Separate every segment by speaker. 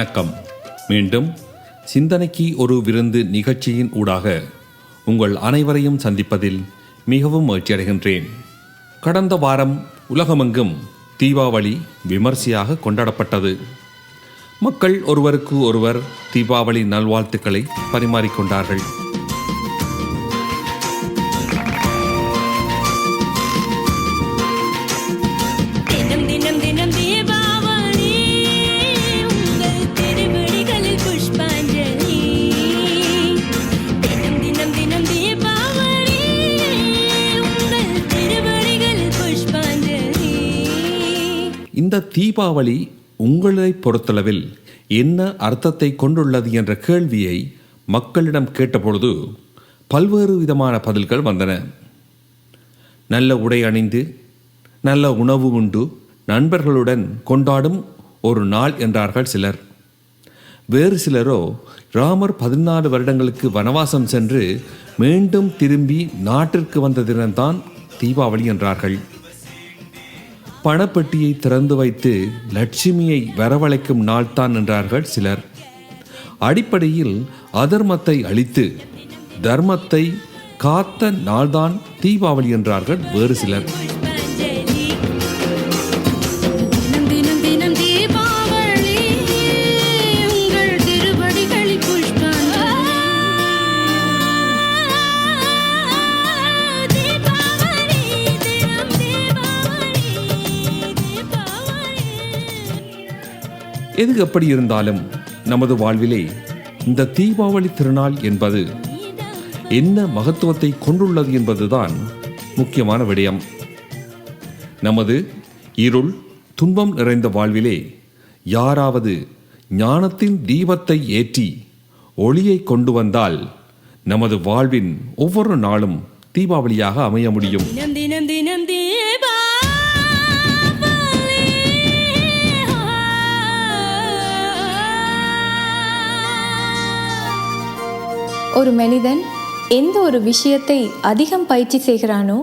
Speaker 1: வணக்கம். மீண்டும் சிந்தனைக்கு ஒரு விருந்து நிகழ்ச்சியின் ஊடாக உங்கள் அனைவரையும் சந்திப்பதில் மிகவும் மகிழ்ச்சியடைகின்றேன். கடந்த வாரம் உலகமெங்கும் தீபாவளி விமர்சையாக கொண்டாடப்பட்டது. மக்கள் ஒருவருக்கு ஒருவர் தீபாவளி நல்வாழ்த்துக்களை பரிமாறிக்கொண்டார்கள்.
Speaker 2: தீபாவளி உங்களை
Speaker 1: பொறுத்தளவில் என்ன அர்த்தத்தை கொண்டுள்ளது என்ற கேள்வியை மக்களிடம் கேட்டபொழுது பல்வேறு விதமான பதில்கள் வந்தன. நல்ல உடை அணிந்து நல்ல உணவு உண்டு நண்பர்களுடன் கொண்டாடும் ஒரு நாள் என்றார்கள் சிலர். வேறு சிலரோ ராமர் பதினாலு வருடங்களுக்கு வனவாசம் சென்று மீண்டும் திரும்பி நாட்டிற்கு வந்த தினம்தான் தீபாவளி என்றார்கள். பணப்பெட்டியை திறந்து வைத்து லட்சுமியை வரவழைக்கும் நாள்தான் என்றார்கள் சிலர். அடிப்படையில் அதர்மத்தை அழித்து தர்மத்தை காத்த நாள்தான் தீபாவளி என்றார்கள் வேறு சிலர். எது எப்படி இருந்தாலும் நமது வாழ்விலே இந்த தீபாவளி திருநாள் என்பது என்ன மகத்துவத்தை கொண்டுள்ளது என்பதுதான் முக்கியமான விடயம். நமது இருள் துன்பம் நிறைந்த வாழ்விலே யாராவது ஞானத்தின் தீபத்தை ஏற்றி ஒளியை கொண்டு வந்தால் நமது வாழ்வின் ஒவ்வொரு நாளும் தீபாவளியாக அமைய முடியும்.
Speaker 2: தினம் தினம் தினம்
Speaker 3: ஒரு மனிதன் எந்த ஒரு விஷயத்தை அதிகம் பயிற்சி செய்கிறானோ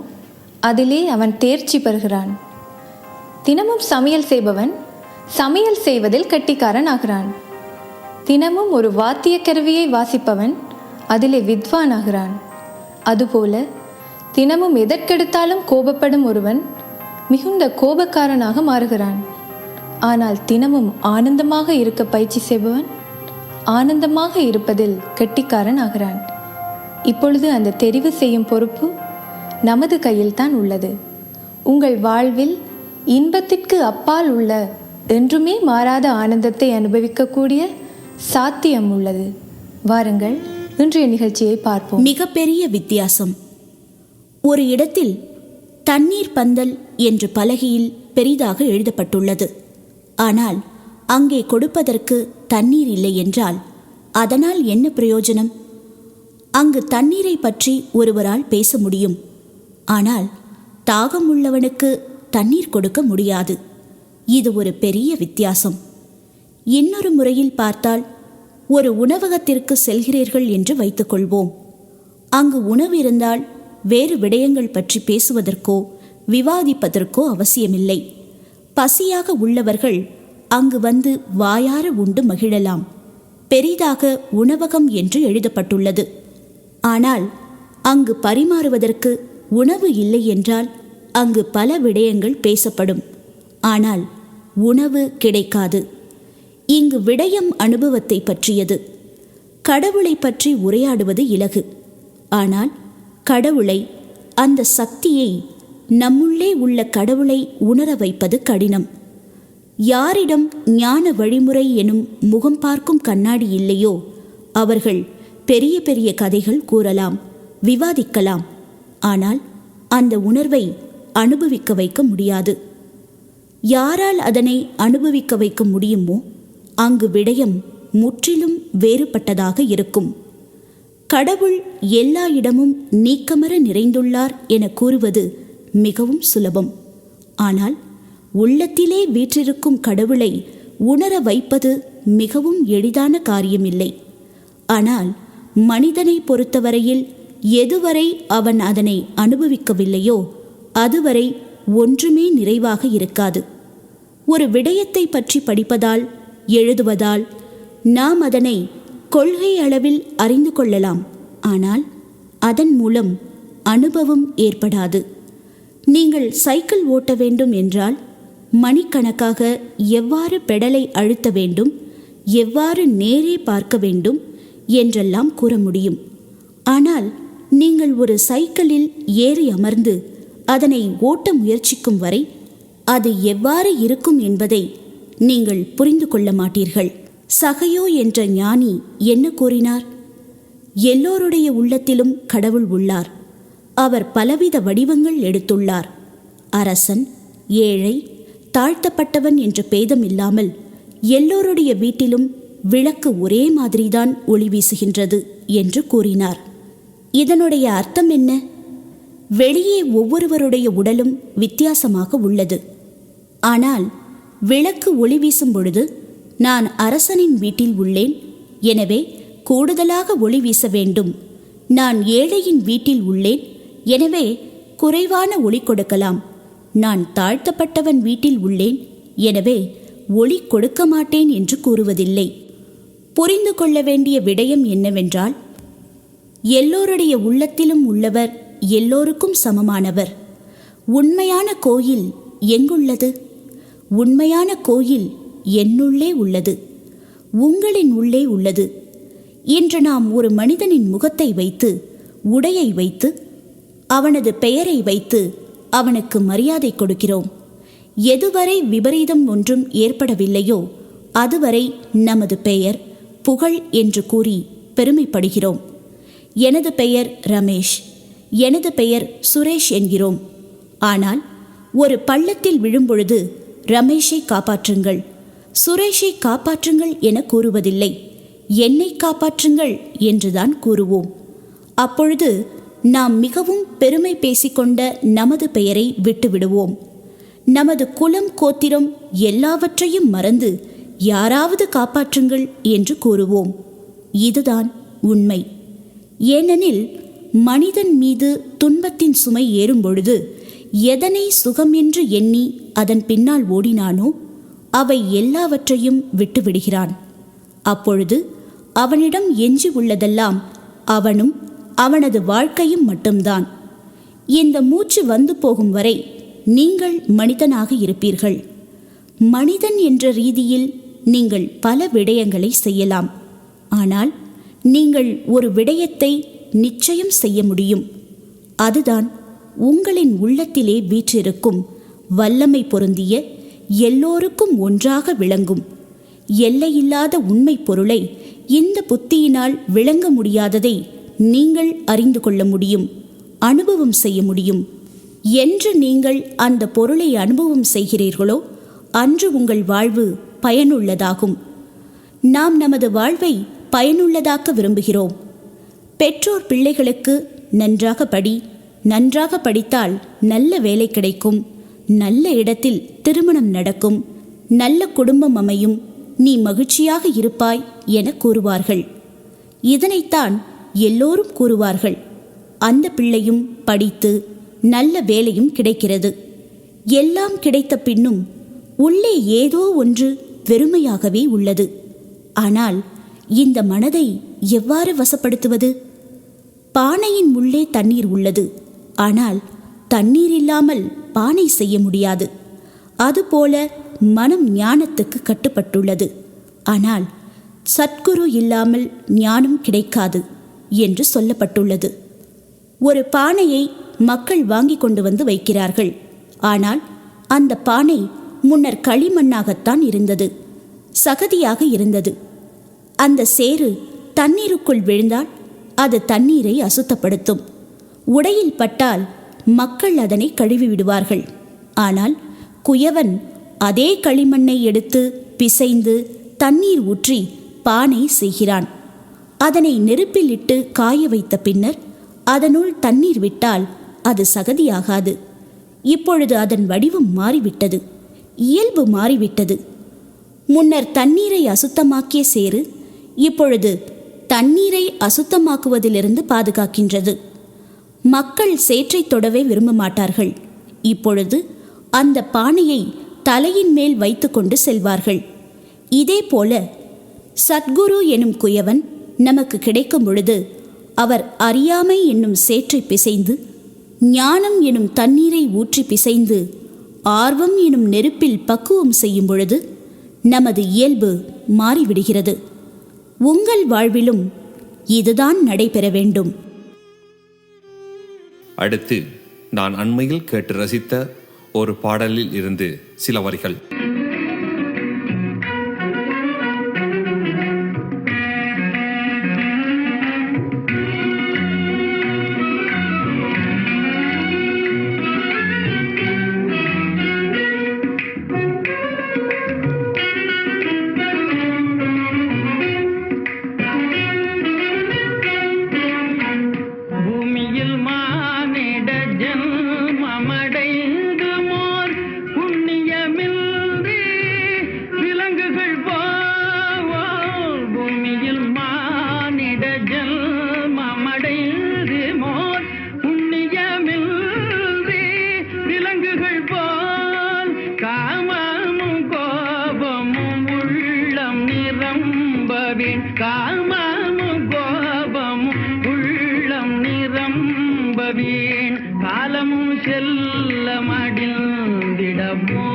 Speaker 3: அதிலே அவன் தேர்ச்சி பெறுகிறான். தினமும் சமையல் செய்பவன் சமையல் செய்வதில் கெட்டிக்காரன் ஆகிறான். தினமும் ஒரு வாத்திய கருவியை வாசிப்பவன் அதிலே வித்வான் ஆகிறான் அதுபோல தினமும் எதற்கெடுத்தாலும் கோபப்படும் ஒருவன் மிகுந்த கோபக்காரனாக மாறுகிறான். ஆனால் தினமும் ஆனந்தமாக இருக்க பயிற்சி செய்பவன் ஆனந்தமாக இருப்பதில் கெட்டிக்காரன் ஆகிறான் இப்பொழுது அந்த தெரிவு செய்யும் பொறுப்பு நமது கையில்தான் உள்ளது. உங்கள் வாழ்வில் இன்பத்திற்கு அப்பால் உள்ள என்றுமே மாறாத ஆனந்தத்தை அனுபவிக்கக்கூடிய சாத்தியம் உள்ளது. வாருங்கள் இன்றைய நிகழ்ச்சியை பார்ப்போம்.
Speaker 4: மிகப்பெரிய வித்தியாசம். ஒரு இடத்தில் தண்ணீர் பந்தல் என்று பலகையில் பெரிதாக எழுதப்பட்டுள்ளது. ஆனால் அங்கே கொடுப்பதற்கு தண்ணீர் இல்லை என்றால் அதனால் என்ன பிரயோஜனம்? அங்கு தண்ணீரை பற்றி ஒருவரால் பேச முடியும். ஆனால் தாகம் உள்ளவனுக்கு தண்ணீர் கொடுக்க முடியாது. இது ஒரு பெரிய வித்தியாசம். இன்னொரு முறையில் பார்த்தால் ஒரு உணவகத்திற்கு செல்கிறீர்கள் என்று வைத்துக்கொள்வோம் அங்கு உணவு இருந்தால் வேறு விடயங்கள் பற்றி பேசுவதற்கோ விவாதிப்பதற்கோ அவசியமில்லை. பசியாக உள்ளவர்கள் அங்கு வந்து வாயார உண்டு மகிழலாம். பெரிதாக உணவகம் என்று எழுதப்பட்டுள்ளது. ஆனால் அங்கு பரிமாறுவதற்கு உணவு இல்லை என்றால் அங்கு பல விடயங்கள் பேசப்படும். ஆனால் உணவு கிடைக்காது. இங்கு விடயம் அனுபவத்தை பற்றியது. கடவுளை பற்றி உரையாடுவது இலகு. ஆனால் கடவுளை அந்த சக்தியை நம்முள்ளே உள்ள கடவுளை உணர வைப்பது கடினம். யாரிடம் ஞான வழிமுறை எனும் முகம் பார்க்கும் கண்ணாடி இல்லையோ? அவர்கள் பெரிய பெரிய கதைகள் கூறலாம் விவாதிக்கலாம். ஆனால் அந்த உணர்வை அனுபவிக்க வைக்க முடியாது. யாரால் அதனை அனுபவிக்க வைக்க முடியுமோ அங்கு விடயம் முற்றிலும் வேறுபட்டதாக இருக்கும். கடவுள் எல்லா இடமும் நீக்கமர நிறைந்துள்ளார் என கூறுவது மிகவும் சுலபம். ஆனால் உள்ளத்திலே வீற்றிருக்கும் கடவுளை உணர வைப்பது மிகவும் எளிதான காரியமில்லை. ஆனால் மனிதனை பொறுத்தவரையில் எதுவரை அவன் அதனை அனுபவிக்கவில்லையோ அதுவரை ஒன்றுமே நிறைவாக இருக்காது. ஒரு விடயத்தை பற்றி படிப்பதால் எழுதுவதால் நாம் அதனை கொள்கை அளவில் அறிந்து கொள்ளலாம். ஆனால் அதன் மூலம் அனுபவம் ஏற்படாது. நீங்கள் சைக்கிள் ஓட்ட வேண்டும் என்றால் மணிக்கணக்காக எவ்வாறு பெடலை அழுத்த வேண்டும் எவ்வாறு நேரே பார்க்க வேண்டும் என்றெல்லாம் கூற முடியும். ஆனால் நீங்கள் ஒரு சைக்கிளில் ஏறி அமர்ந்து அதனை ஓட்ட முயற்சிக்கும் வரை அது எவ்வாறு இருக்கும் என்பதை நீங்கள் புரிந்து கொள்ள மாட்டீர்கள். சகையோ என்ற ஞானி என்ன கூறினார்? எல்லோருடைய உள்ளத்திலும் கடவுள் உள்ளார். அவர் பலவித வடிவங்கள் எடுத்துள்ளார். அரசன் ஏழை தாழ்த்தப்பட்டவன் என்ற பேதம் இல்லாமல் எல்லோருடைய வீட்டிலும் விளக்கு ஒரே மாதிரிதான் ஒளி வீசுகின்றது என்று கூறினார். இதனுடைய அர்த்தம் என்ன? வெளியே ஒவ்வொருவருடைய உடலும் வித்தியாசமாக உள்ளது. ஆனால் விளக்கு ஒளி வீசும் பொழுது நான் அரசனின் வீட்டில் உள்ளேன் எனவே கூடுதலாக ஒளி வீச வேண்டும். நான் ஏழையின் வீட்டில் உள்ளேன் எனவே குறைவான ஒளி கொடுக்கலாம். நான் தாழ்த்தப்பட்டவன் வீட்டில் உள்ளேன் எனவே ஒளி கொடுக்க மாட்டேன் என்று கூறுவதில்லை. புரிந்து கொள்ள வேண்டிய விடயம் என்னவென்றால் எல்லோருடைய உள்ளத்திலும் உள்ளவர் எல்லோருக்கும் சமமானவர். உண்மையான கோயில் எங்குள்ளது? உண்மையான கோயில் என்னுள்ளே உள்ளது. உங்களின் உள்ளே உள்ளது. இன்று நாம் ஒரு மனிதனின் முகத்தை வைத்து உடையை வைத்து அவனது பெயரை வைத்து அவனுக்கு மரியாதை கொடுக்கிறோம். எதுவரை விபரீதம் ஒன்றும் ஏற்படவில்லையோ அதுவரை நமது பெயர் புகழ் என்று கூறி பெருமைப்படுகிறோம். எனது பெயர் ரமேஷ் எனது பெயர் சுரேஷ் என்கிறோம். ஆனால் ஒரு பள்ளத்தில் விழும்பொழுது ரமேஷை காப்பாற்றுங்கள். சுரேஷை காப்பாற்றுங்கள் என கூறுவதில்லை. என்னை காப்பாற்றுங்கள் என்றுதான் கூறுவோம். அப்பொழுது நாம் மிகவும் பெருமை பேசிக்கொண்ட நமது பெயரை விட்டுவிடுவோம். நமது குலம் கோத்திரம் எல்லாவற்றையும் மறந்து யாராவது காப்பாற்றுங்கள் என்று கூறுவோம். இதுதான் உண்மை. ஏனெனில் மனிதன் மீது துன்பத்தின் சுமை ஏறும் பொழுது எதனை சுகம் என்று எண்ணி அதன் பின்னால் ஓடினானோ அவை எல்லாவற்றையும் விட்டுவிடுகிறான். அப்பொழுது அவனிடம் எஞ்சி உள்ளதெல்லாம் அவனும் அவனது வாழ்க்கையும் மட்டும்தான். இந்த மூச்சு வந்து போகும் வரை நீங்கள் மனிதனாக இருப்பீர்கள். மனிதன் என்ற ரீதியில் நீங்கள் பல விடயங்களை செய்யலாம். ஆனால் நீங்கள் ஒரு விடயத்தை நிச்சயம் செய்ய முடியும். அதுதான் உங்களின் உள்ளத்திலே வீற்றிருக்கும் வல்லமை பொருந்திய எல்லோருக்கும் ஒன்றாக விளங்கும். எல்லையில்லாத உண்மை பொருளை இந்த புத்தியினால் விளங்க முடியாததை நீங்கள் அறிந்து கொள்ள முடியும் அனுபவம் செய்ய முடியும். என்று நீங்கள் அந்த பொருளை அனுபவம் செய்கிறீர்களோ அன்று உங்கள் வாழ்வு பயனுள்ளதாகும். நாம் நமது வாழ்வை பயனுள்ளதாக்க விரும்புகிறோம். பெற்றோர் பிள்ளைகளுக்கு நன்றாக படி நன்றாக படித்தால் நல்ல வேலை கிடைக்கும் நல்ல இடத்தில் திருமணம் நடக்கும் நல்ல குடும்பம் அமையும் நீ மகிழ்ச்சியாக இருப்பாய் என கூறுவார்கள். இதனைத்தான் எல்லோரும் கூறுவார்கள் அந்த பிள்ளையும் படித்து நல்ல வேலையும் கிடைக்கிறது. எல்லாம் கிடைத்த பின்னும் உள்ளே ஏதோ ஒன்று வெறுமையாகவே உள்ளது. ஆனால் இந்த மனதை எவ்வாறு வசப்படுத்துவது? பானையின் உள்ளே தண்ணீர் உள்ளது. ஆனால் தண்ணீர் இல்லாமல் பானை செய்ய முடியாது. அதுபோல மனம் ஞானத்துக்கு கட்டுப்பட்டுள்ளது. ஆனால் சத்குரு இல்லாமல் ஞானம் கிடைக்காது. என்று சொல்லப்பட்டுள்ளது. ஒரு பானையை மக்கள் வாங்கி கொண்டு வந்து வைக்கிறார்கள். ஆனால் அந்த பானை முன்னர் களிமண்ணாகத்தான் இருந்தது. சகதியாக இருந்தது. அந்த சேறு தண்ணீருக்குள் விழுந்தால் அது தண்ணீரை அசுத்தப்படுத்தும். உடையில் பட்டால் மக்கள் அதனை கழுவி விடுவார்கள். ஆனால் குயவன் அதே களிமண்ணை எடுத்து பிசைந்து தண்ணீர் ஊற்றி பானை செய்கிறான். அதனை நெருப்பில் இட்டு காய வைத்த பின்னர் அதனுள் தண்ணீர் விட்டால் அது சகதியாகாது. இப்பொழுது அதன் வடிவம் மாறிவிட்டது. இயல்பு மாறிவிட்டது. முன்னர் தண்ணீரை அசுத்தமாக்கிய சேறு இப்பொழுது தண்ணீரை அசுத்தமாக்குவதிலிருந்து பாதுகாக்கின்றது. மக்கள் சேற்றை தொடவே விரும்ப மாட்டார்கள். இப்பொழுது அந்த பானையை தலையின் மேல் வைத்துக்கொண்டு செல்வார்கள். இதேபோல சத்குரு எனும் குயவன் நமக்கு கிடைக்கும் பொழுது அவர் அறியாமை என்னும் சேற்றை பிசைந்து ஞானம் எனும் தண்ணீரை ஊற்றி பிசைந்து ஆர்வம் எனும் நெருப்பில் பக்குவம் செய்யும் பொழுது நமது இயல்பு மாறிவிடுகிறது. உங்கள் வாழ்விலும் இதுதான் நடைபெற வேண்டும்.
Speaker 1: அடுத்து நான் அண்மையில் கேட்டு ரசித்த ஒரு பாடலில் இருந்து சில வரிகள்.
Speaker 5: செல்ல மடிந்திடமோ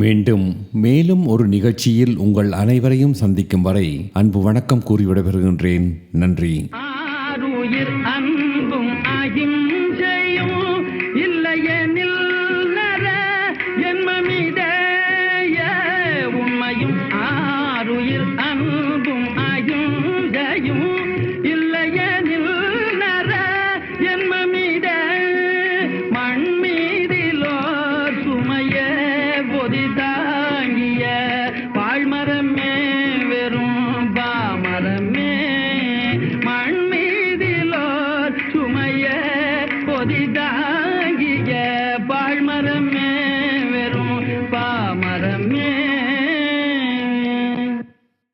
Speaker 1: மீண்டும் மேலும் ஒரு நிகழ்ச்சியில் உங்கள் அனைவரையும் சந்திக்கும் வரை அன்பு வணக்கம் கூறி விடைபெறுகின்றேன். நன்றி.